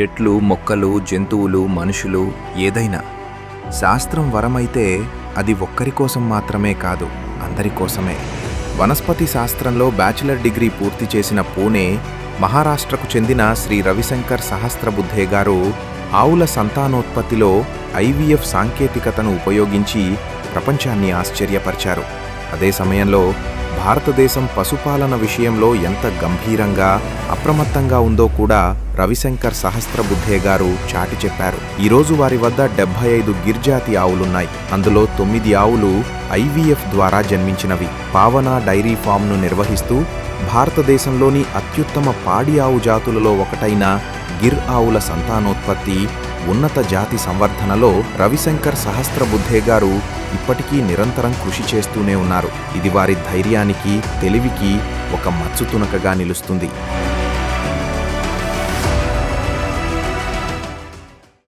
చెట్లు మొక్కలు జంతువులు మనుషులు ఏదైనా. శాస్త్రం వరమైతే అది ఒక్కరి కోసం మాత్రమే కాదు అందరి కోసమే. వనస్పతి శాస్త్రంలో బ్యాచిలర్ డిగ్రీ పూర్తి చేసిన పూణే మహారాష్ట్రకు చెందిన శ్రీ రవిశంకర్ సహస్రబుద్ధే గారు ఆవుల సంతానోత్పత్తిలో ఐవీఎఫ్ సాంకేతికతను ఉపయోగించి ప్రపంచాన్ని ఆశ్చర్యపరిచారు. అదే సమయంలో భారతదేశం పశుపాలన విషయంలో ఎంత గంభీరంగా అప్రమత్తంగా ఉందో కూడా రవిశంకర్ సహస్రబుద్ధే గారు చాటి చెప్పారు. ఈరోజు వారి వద్ద డెబ్బై ఐదు గిర్జాతి ఆవులున్నాయి. అందులో తొమ్మిది ఆవులు ఐవీఎఫ్ ద్వారా జన్మించినవి. పావన డైరీ ఫామ్ను నిర్వహిస్తూ భారతదేశంలోని అత్యుత్తమ పాడి ఆవు జాతులలో ఒకటైన గిర్ ఆవుల సంతానోత్పత్తి ఉన్నత జాతి సంవర్ధనలో రవిశంకర్ సహస్రబుద్ధే గారు ఇప్పటికీ నిరంతరం కృషి చేస్తూనే ఉన్నారు. ఇది వారి ధైర్యానికి తెలివికి ఒక మచ్చుతునకగా నిలుస్తుంది.